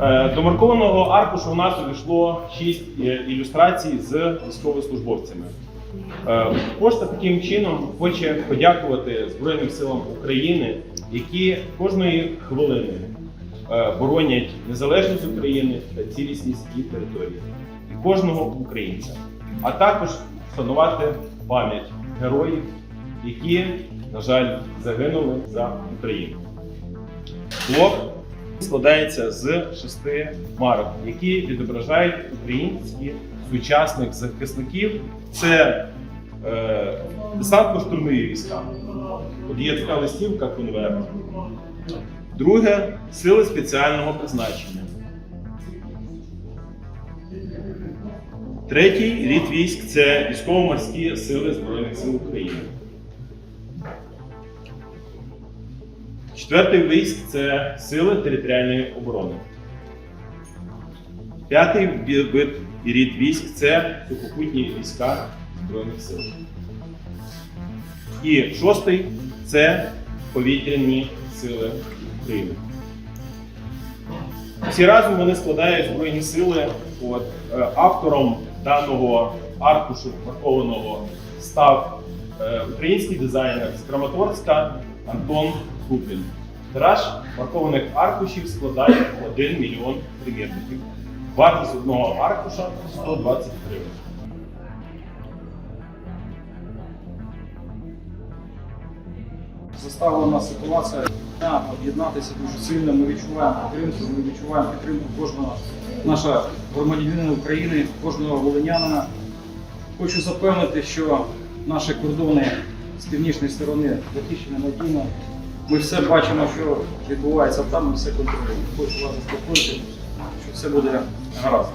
Е, До маркованого аркушу у нас увійшло 6 ілюстрацій з військовослужбовцями. Е, Пошта таким чином хоче подякувати Збройним силам України, які кожної хвилини е, боронять незалежність України та цілісність її території і кожного українця, а також вшанувати пам'ять героїв, які, на жаль, загинули за Україну. Блок складається з шести марок, які відображають українських сучасних захисників. Це е, десантно-штурмові війська. От є така листівка конверт. Друге сили спеціального призначення. Третій рід військ це військово-морські сили Збройних сил України. Четвертий військ це сили територіальної оборони. П'ятий вид і рід військ це сухопутні війська Збройних сил. І шостий це повітряні сили України. Всі разом вони складають Збройні сили. От, е, автором даного аркушу маркованого став е, український дизайнер з Краматорська Антон Купін. Тираж маркованих аркушів складає 1 мільйон примірників. Вартість одного аркуша 120 гривень. заставила нас ситуація об'єднатися дуже сильно. Ми відчуваємо підтримку, ми відчуваємо підтримку кожного нашого громадянина України, кожного волинянина. Хочу запевнити, що наші кордони з північної сторони захищені надійно. Ми все бачимо, що відбувається там, ми все контролюємо. Хочу вас заспокоїти, що все буде гаразд.